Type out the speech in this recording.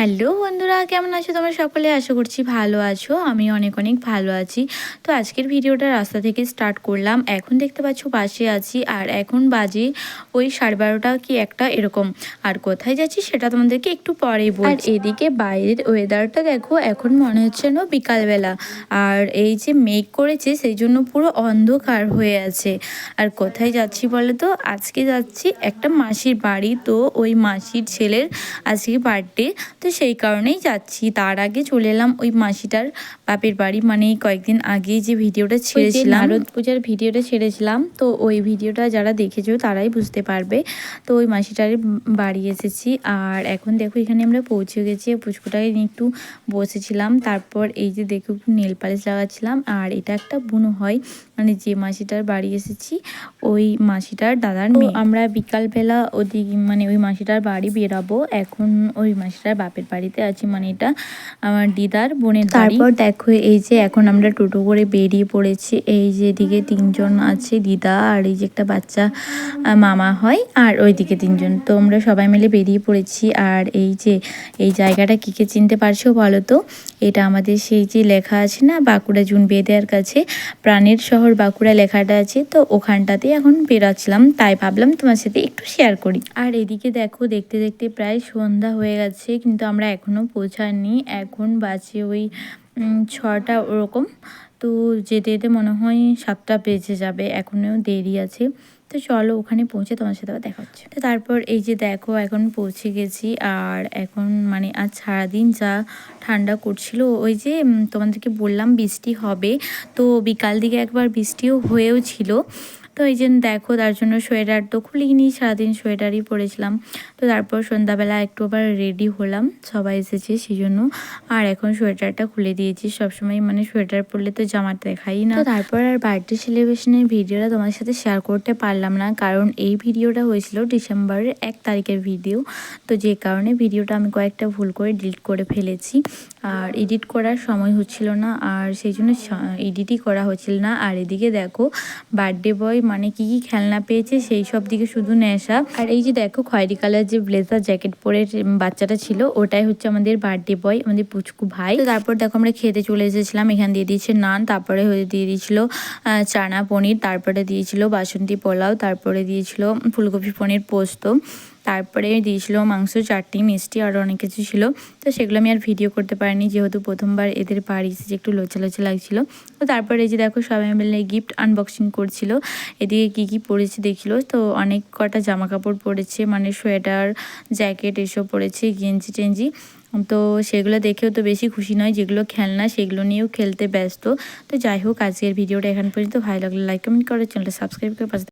Hello বন্ধুরা কেমন আছো তোমরা সকলে? আশা করছি ভালো আছো। আমি অনেক অনেক ভালো আছি। তো আজকের ভিডিওটা রাস্তা থেকে স্টার্ট করলাম। এখন দেখতে পাচ্ছ বাসে আছি আর এখন বাজে ওই সাড়ে বারোটা কি একটা এরকম। আর কোথায় যাচ্ছি সেটা তোমাদেরকে একটু পরেই বল আর এদিকে বাইরের ওয়েদারটা দেখো এখন মনে হচ্ছে না বিকালবেলা। আর এই যে মেঘ করেছে সেই জন্য পুরো অন্ধকার হয়ে আছে। আর কোথায় যাচ্ছি বলে তো আজকে যাচ্ছি একটা মাসির বাড়ি। তো ওই মাসির ছেলের আজকে বার্থডে তো সেই কারণেই যাচ্ছি। তার আগে চলে এলাম ওই মাসিটার বাপের বাড়ি। মানে কয়েকদিন আগে যে ভিডিওটা ছেড়েছিলাম। নারদ পূজার ভিডিওটা ছেড়েছিলাম। তো ওই ভিডিওটা যারা দেখেছ তারাই বুঝতে পারবে। তো ওই মাসিটার বাড়ি এসেছি। আর এখন দেখো এখানে আমরা পৌঁছে গেছি। পুচকুটাকে নিয়ে একটু বসেছিলাম। তারপর এই যে দেখো একটু নেল পালিশ লাগাচ্ছিলাম। আর এটা একটা বুনো হয়। মানে যে মাসিটার বাড়ি এসেছি ওই মাসিটার দাদার মেয়ে। আমরা বিকালবেলা ওদিক মানে ওই মাসিটার বাড়ি বেরাবো। এখন ওই মাসিটার বাপের বাড়িতে আছি মানে এটা আমার দিদার বোনের তারপর দেখো এই যে এখন আমরা টোটো করে বেরিয়ে পড়েছি। এই যে এদিকে তিনজন আছে, দিদা আর এই যে একটা বাচ্চা মামা হয় আর ওইদিকে তিনজন। তো আমরা সবাই মিলে বেরিয়ে পড়েছি। আর এই যে, এই জায়গাটা কী কে চিনতে পারছ বলো তো? এটা আমাদের সেই যে লেখা আছে না, বাঁকুড়া জুন বেদেয়ার কাছে। প্রাণের শহর বাঁকুড়া লেখাটা আছে। তো ওখানটাতে এখন বেরোচ্ছিলাম। তাই ভাবলাম তোমার সাথে একটু শেয়ার করি। আর এদিকে দেখো, দেখতে দেখতে প্রায় সন্ধ্যা হয়ে গেছে। কিন্তু আমরা এখনও পৌঁছাইনি এখন বাজে ওই ছটা ওরকম। তো যেতে যেতে মনে হয় সাতটা বেজে যাবে, এখনও দেরি আছে। তো চলো ওখানে পৌঁছে তোমার সাথে আবার দেখা হচ্ছে। তো তারপর এই যে দেখো, এখন পৌঁছে গেছি। আর এখন মানে আজ সারাদিন যা ঠান্ডা করছিল, ওই যে তোমাদেরকে বললাম বৃষ্টি হবে। তো বিকাল দিকে একবার বৃষ্টিও হয়েও ছিল। তো এই জন্য দেখো, তার জন্য সোয়েটার তো খুলিনি, সারাদিন সোয়েটারই পরেছিলাম। তো তারপর সন্ধ্যাবেলা একটু আবার রেডি হলাম, সবাই এসেছে সেই জন্য আর এখন সোয়েটারটা খুলে দিয়েছি, সবসময় মানে সোয়েটার পরলে তো জামাটা দেখাই না। তারপর আর বার্থডে সেলিব্রেশনের ভিডিওটা তোমাদের সাথে শেয়ার করতে পারলাম না, কারণ এই ভিডিওটা হয়েছিল ডিসেম্বরের এক তারিখের ভিডিও তো যে কারণে ভিডিওটা আমি কয়েকটা ভুল করে ডিলিট করে ফেলেছি। আর এডিট করার সময় হচ্ছিল না, আর সেই জন্য এডিটই করা হচ্ছিল না। আর এদিকে দেখো, বার্থডে বয় মানে কি কি খেলনা পেয়েছে সেই সব দিকে শুধু নেশা। আর এই যে দেখো, খয়েরি কালার যে ব্লেজার জ্যাকেট পরে বাচ্চাটা ছিল, ওটাই হচ্ছে আমাদের বার্থডে বয়, আমাদের পুচকু ভাই। তারপর দেখো আমরা খেতে চলে এসেছিলাম, এখানে দিয়ে দিয়েছে নান, তারপরে দিয়ে দিয়েছিল চানা পনির, তারপরে দিয়েছিল বাসন্তী পোলাও, তারপরে দিয়েছিল ফুলকপি পনির পোস্ত। তারপরে দিয়েছিল মাংস, চাটনি, মিষ্টি আরও অনেক কিছু ছিল। তো সেগুলো আমি আর ভিডিও করতে পারিনি, যেহেতু প্রথমবার এদের বাড়ি এসেছে, একটু লোচা লোচা লাগছিল। তো তারপরে যে দেখো, সবাই মিলে গিফট আনবক্সিং করছিল। এদিকে কী কী পরেছে দেখছিল তো অনেক কটা জামা কাপড় পরেছে মানে সোয়েটার জ্যাকেট এসব পরেছে, গেঞ্জি টেঞ্জি। তো সেগুলো দেখেও তো বেশি খুশি নয়, যেগুলো খেলনা সেগুলো নিয়েও খেলতে ব্যস্ত। তো যাই হোক, আজকের ভিডিওটা এখান পর্যন্ত। ভালো লাগলে লাইক কমেন্ট করে চ্যানেলটা সাবস্ক্রাইব করে পাশে